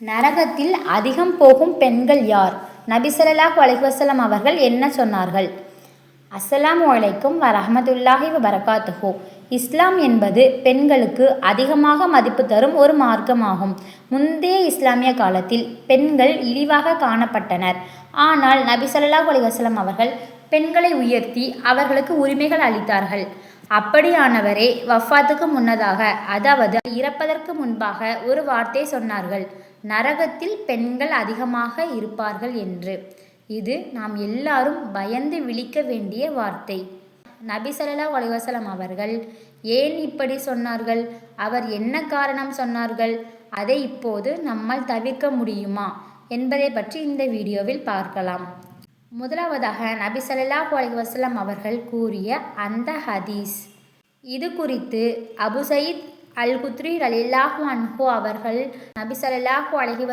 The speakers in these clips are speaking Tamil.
நரகத்தில் அதிகம் போகும் பெண்கள் யார்? நபிசல்லாஹ் ஸல்லல்லாஹு அவர்கள் என்ன சொன்னார்கள்? அஸ்ஸலாமு அலைக்கும் வரஹ்மத்துல்லாஹி வரகாத்துஹோ இஸ்லாம் என்பது பெண்களுக்கு அதிகமாக மதிப்பு தரும் ஒரு மார்க்கமாகும். முந்தைய இஸ்லாமிய காலத்தில் பெண்கள் இழிவாக காணப்பட்டனர். ஆனால் நபி ஸல்லல்லாஹு அவர்கள் பெண்களை உயர்த்தி அவர்களுக்கு உரிமைகள் அளித்தார்கள். அப்படியானவரே வஃபாத்துக்கு முன்னதாக அதாவது இறப்பதற்கு முன்பாக ஒரு வார்த்தை சொன்னார்கள். நரகத்தில் பெண்கள் அதிகமாக இருப்பார்கள் என்று. இது நாம் எல்லாரும் பயந்து விழிக்க வேண்டிய வார்த்தை. நபி ஸல்லல்லாஹு அவர்கள் ஏன் இப்படி சொன்னார்கள்? அவர் என்ன காரணம் சொன்னார்கள்? அதை இப்போது நம்மால் தவிர்க்க முடியுமா என்பதை பற்றி இந்த வீடியோவில் பார்க்கலாம். முதலாவதாக நபி ஸல்லல்லாஹு அவர்கள் கூறிய அந்த ஹதீஸ். இது குறித்து அபு சயீத் அல் குத்ரி அலில்லாஹு அன்ஹு அவர்கள் நபி ஸல்லல்லாஹு அலைஹி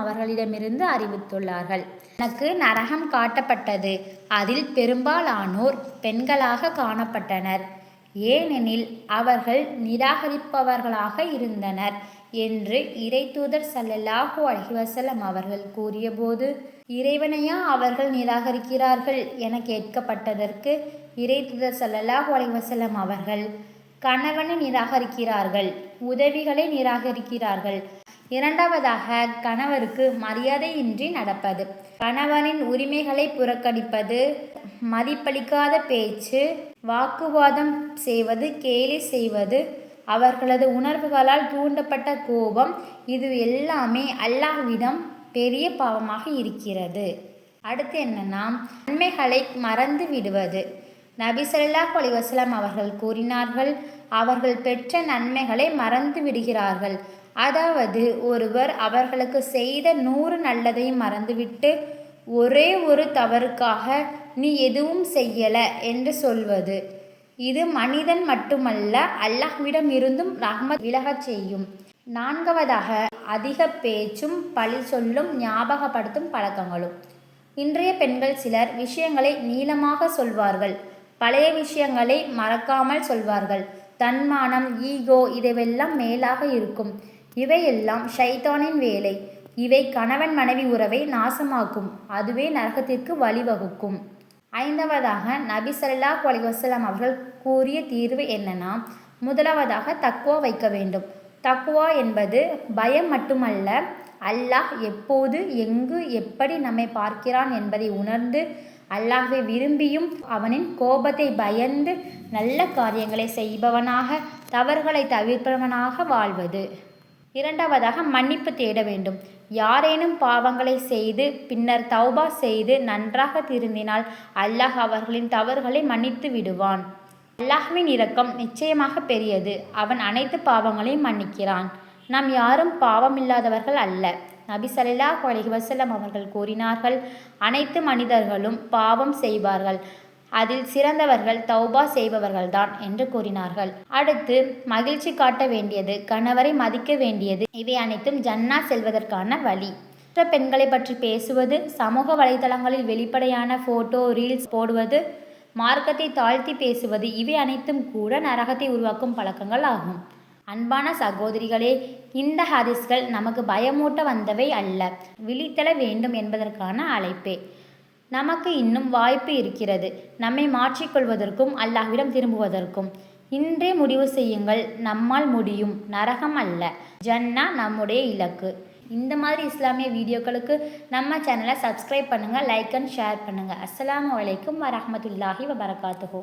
அவர்களிடமிருந்து அறிவித்துள்ளார்கள். எனக்கு நரகம் காட்டப்பட்டது. அதில் பெரும்பாலானோர் பெண்களாக காணப்பட்டனர். ஏனெனில் அவர்கள் நிராகரிப்பவர்களாக இருந்தனர் என்று இறை தூதர் அலைஹி வஸல்லம் அவர்கள் கூறியபோது இறைவனையா அவர்கள் நிராகரிக்கிறார்கள் என கேட்கப்பட்டதற்கு இறை தூதர் அலைஹி வஸல்லம் அவர்கள் கணவனை நிராகரிக்கிறார்கள் உதவிகளை நிராகரிக்கிறார்கள். இரண்டாவதாக கணவருக்கு மரியாதையின்றி நடப்பது. கணவனின் உரிமைகளை புறக்கணிப்பது மதிப்பளிக்காத பேச்சு வாக்குவாதம் செய்வது கேலி செய்வது அவர்களது உணர்வுகளால் தூண்டப்பட்ட கோபம் இது எல்லாமே அல்லாஹ்விடம் பெரிய பாவமாக இருக்கிறது. அடுத்து என்னன்னா நன்மைகளை மறந்து விடுவது. நபி ஸல்லல்லாஹு அலைஹி அவர்கள் கூறினார்கள் அவர்கள் பெற்ற நன்மைகளை மறந்து விடுகிறார்கள். அதாவது ஒருவர் அவர்களுக்கு செய்த நூறு நல்லதையும் மறந்துவிட்டு ஒரே ஒரு தவறுக்காக நீ எதுவும் செய்யல என்று சொல்வது. இது மனிதன் மட்டுமல்ல அல்லாஹ்விடம் இருந்தும் ரஹ்மத் விலகச் செய்யும். நான்காவதாக அதிக பேச்சும் பழி சொல்லும் ஞாபகப்படுத்தும் பழக்கங்களும். இன்றைய பெண்கள் சிலர் விஷயங்களை நீளமாக சொல்வார்கள். பழைய விஷயங்களை மறக்காமல் சொல்வார்கள். தன்மானம் ஈகோ இதுவெல்லாம் மேலாக இருக்கும். இவையெல்லாம் ஷைத்தானின் வேலை. இவை கணவன் மனைவி உறவை நாசமாக்கும். அதுவே நரகத்திற்கு வழிவகுக்கும். ஐந்தாவதாக நபி சல்லா அலைஹி அவர்கள் கூறிய தீர்வு என்னன்னா முதலாவதாக தக்குவா வைக்க வேண்டும். தக்குவா என்பது பயம் மட்டுமல்ல அல்லாஹ் எப்போது எங்கு எப்படி நம்மை பார்க்கிறான் என்பதை உணர்ந்து அல்லாஹ்வை விரும்பியும் அவனின் கோபத்தை பயந்து நல்ல காரியங்களை செய்பவனாக தவறுகளை தவிர்ப்பவனாக வாழ்வது. இரண்டாவதாக மன்னிப்பு தேட வேண்டும். யாரேனும் பாவங்களை செய்து பின்னர் தௌபா செய்து நன்றாக திருந்தினால் அல்லாஹ் அவர்களின் தவறுகளை மன்னித்து விடுவான். அல்லாஹ்வின் இரக்கம் நிச்சயமாக பெரியது. அவன் அனைத்து பாவங்களையும் மன்னிக்கிறான். நாம் யாரும் பாவமில்லாதவர்கள் அல்ல. நபி ஸல்லல்லாஹு அலைஹி வஸல்லம் அவர்கள் கூறினார்கள் அனைத்து மனிதர்களும் பாவம் செய்வார்கள். அதில் சிறந்தவர்கள் தௌபா செய்பவர்கள்தான் என்று கூறினார்கள். அடுத்து மகிழ்ச்சி காட்ட வேண்டியது கணவரை மதிக்க வேண்டியது இவை அனைத்தும் ஜன்னா செல்வதற்கான வழி. மற்ற பெண்களை பற்றி பேசுவது சமூக வலைதளங்களில் வெளிப்படையான போட்டோ ரீல்ஸ் போடுவது மார்க்கத்தை தாழ்த்தி பேசுவது இவை அனைத்தும் கூட நரகத்தை உருவாக்கும் பழக்கங்கள் ஆகும். அன்பான சகோதரிகளே இந்த ஹதீஸ்கள் நமக்கு பயமூட்ட வந்தவை அல்ல. விழித்தல வேண்டும் என்பதற்கான அழைப்பே. நமக்கு இன்னும் வாய்ப்பு இருக்கிறது. நம்மை மாற்றிக்கொள்வதற்கும் அல்லாஹ்விடம் திரும்புவதற்கும். இன்றே முடிவு செய்யுங்கள். நம்மால் முடியும். நரகம் அல்ல. ஜன்னா நம்முடைய இலக்கு. இந்த மாதிரி இஸ்லாமிய வீடியோக்களுக்கு நம்ம சேனலை சப்ஸ்கிரைப் பண்ணுங்கள் லைக் அண்ட் ஷேர் பண்ணுங்கள் அஸ்லாம் வலைக்கும் வரமத்துல்லாஹி வபரகாத்துஹு.